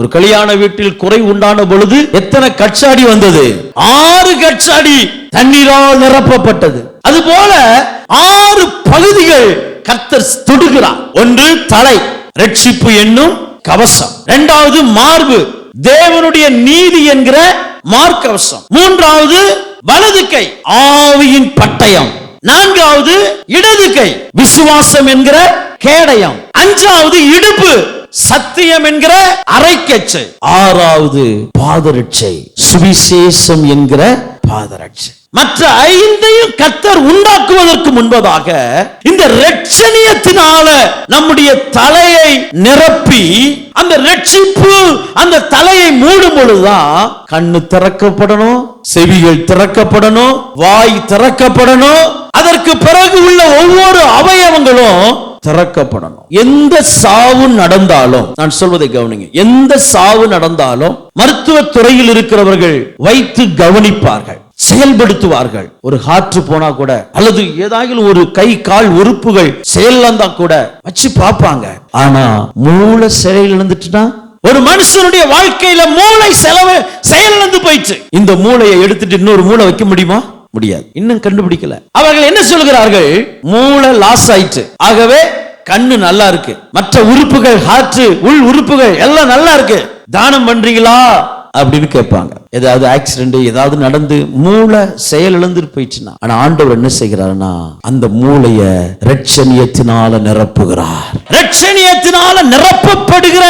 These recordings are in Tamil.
ஒரு கல்யாண வீட்டில் குறை உண்டான பொழுது எத்தனை கட்சாடி வந்தது? ஆறு கட்சாடி தண்ணீரால் நிரப்பப்பட்டது. அதுபோல ஆறு பகுதிகள் கத்தர் தொடுகிறார். ஒன்று தலை ரட்சிப்பு என்னும் கவசம். இரண்டாவது மார்பு தேவனுடைய நீதி என்கிற மார்க்கவசம் மூன்றாவது வலது கை ஆவியின் பட்டயம். நான்காவது இடது கை விசுவாசம் என்கிற கேடயம். அஞ்சாவது இடுப்பு சத்தியம் என்கிற அரைக்கச்சை. ஆறாவது பாதரட்சை சுவிசேஷம் என்கிற பாதரட்சை. மற்ற ஐந்தையும் கத்தர் உண்டாக்குவதற்கு முன்பதாக இந்த ரட்சணியத்தினால நம்முடைய தலையை நிரப்பி அந்த ரட்சிப்பு அந்த தலையை மூடும் பொழுதுதான் கண்ணு திறக்கப்படணும் செவிகள் திறக்கப்படணும் வாய் திறக்கப்படணும். அதற்கு பிறகு உள்ள ஒவ்வொரு அவயவங்களும் திறக்கப்படணும். எந்த சாவு நடந்தாலும் நான் சொல்வதை கவனிங்க எந்த சாவு நடந்தாலும் மருத்துவ துறையில் இருக்கிறவர்கள் வைத்து கவனிப்பார்கள் செயல்படுத்துவார்கள். ஒரு காற்று போனா கூட அல்லது ஏதாயிலும் ஒரு கை கால் உறுப்புகள் செயல்லந்தா கூட வச்சு பார்ப்பாங்க. ஆனா மூளை சிறையில் இருந்துட்டுனா ஒரு மனுஷனுடைய வாழ்க்கையில மூளை செலவு செயலிழந்து போயிடுச்சு. இந்த மூளையை எடுத்துட்டு இன்னொரு மூளை வைக்க முடியுமா? முடியாது. இன்னும் கண்டுபிடிக்கல. அவர்கள் என்ன சொல்கிறார்கள்? மூளை லாஸ் ஆயிட்டு ஆகவே கண்ணு நல்லா இருக்கு. மற்ற உறுப்புகள் ஹார்ட் உள் உறுப்புகள் எல்லாம் நல்லா இருக்கு. தானம் பண்றீங்களா? அப்படின்னு கேட்பாங்க. ஏதாவது ஆக்சிடென்ட் ஏதாவது நடந்து மூளை செயல் இழந்துட்டு போயிடுச்சுன்னா ஆனா ஆண்டவர் என்ன செய்கிறாருன்னா அந்த மூளைய ரட்சணியத்தினால நிரப்புகிறார். ரட்சணியத்தினால நிரப்பப்படுகிற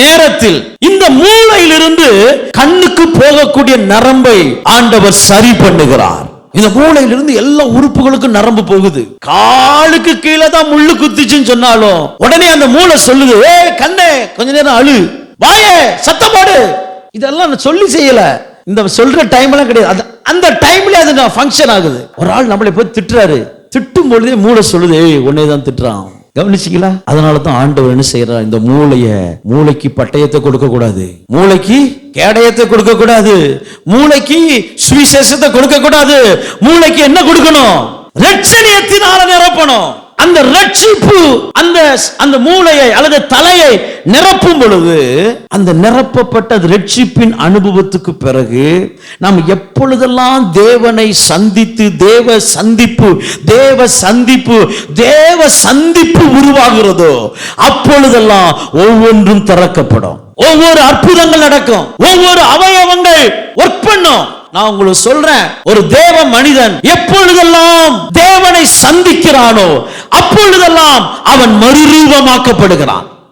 நேரத்தில் இந்த மூளையிலிருந்து கண்ணுக்கு போகக்கூடிய நரம்பை ஆண்டவர் சரி பண்ணுகிறார். இந்த மூளையிலிருந்து எல்லா உறுப்புகளுக்கும் நரம்பு போகுது. காலுக்கு கீழே தான் முள்ளு குத்திச்சுன்னு சொன்னாலும் உடனே அந்த மூளை சொல்லுது ஏ கண்ணே கொஞ்ச நேரம் அழு. வாயே சத்தப்பாடு இதெல்லாம் நான் சொல்லி செய்யல. இந்த சொல்ற டைம் எல்லாம் கிடையாது அந்த டைம்ல அது ஃபங்க்ஷன் ஆகுது. ஒரு ஆள் நம்மளை போய் திட்டுறாரு. திட்டும் பொழுதே மூளை சொல்லுது ஏய் உன்னே தான் திட்டுறான். கவனிச்சிங்களா அதனால தான் ஆண்டவர் என்ன செய்யறார் இந்த மூளைய மூளைக்கு பட்டயத்தை கொடுக்க கூடாது மூளைக்கு கேடயத்தை கொடுக்க கூடாது மூளைக்கு சுவிசேஷத்தை கொடுக்க கூடாது மூளைக்கு என்ன கொடுக்கணும்? ரட்சணியத்தினால நிரப்பணும். அந்த ரட்சிப்பு அந்த அந்த மூளையை அல்லது தலையை நிரப்பும் பொழுது அந்த நிரப்பப்பட்ட ரட்சிப்பின் அனுபவத்துக்கு பிறகு நாம் எப்பொழுதெல்லாம் தேவனை சந்தித்து தேவ சந்திப்பு தேவ சந்திப்பு தேவ சந்திப்பு உருவாகிறதோ அப்பொழுதெல்லாம் ஒவ்வொன்றும் திறக்கப்படும். ஒவ்வொரு அற்புதங்கள் நடக்கும். ஒவ்வொரு அவயவங்கள் ஒர்க் பண்ணும். நான் உங்களுக்கு சொல்றேன் ஒரு தேவ மனிதன் எப்பொழுதெல்லாம் தேவனை சந்திக்கிறானோ அப்பொழுதெல்லாம் அவன் மறுரூபமாக்கப்படுகிறான்.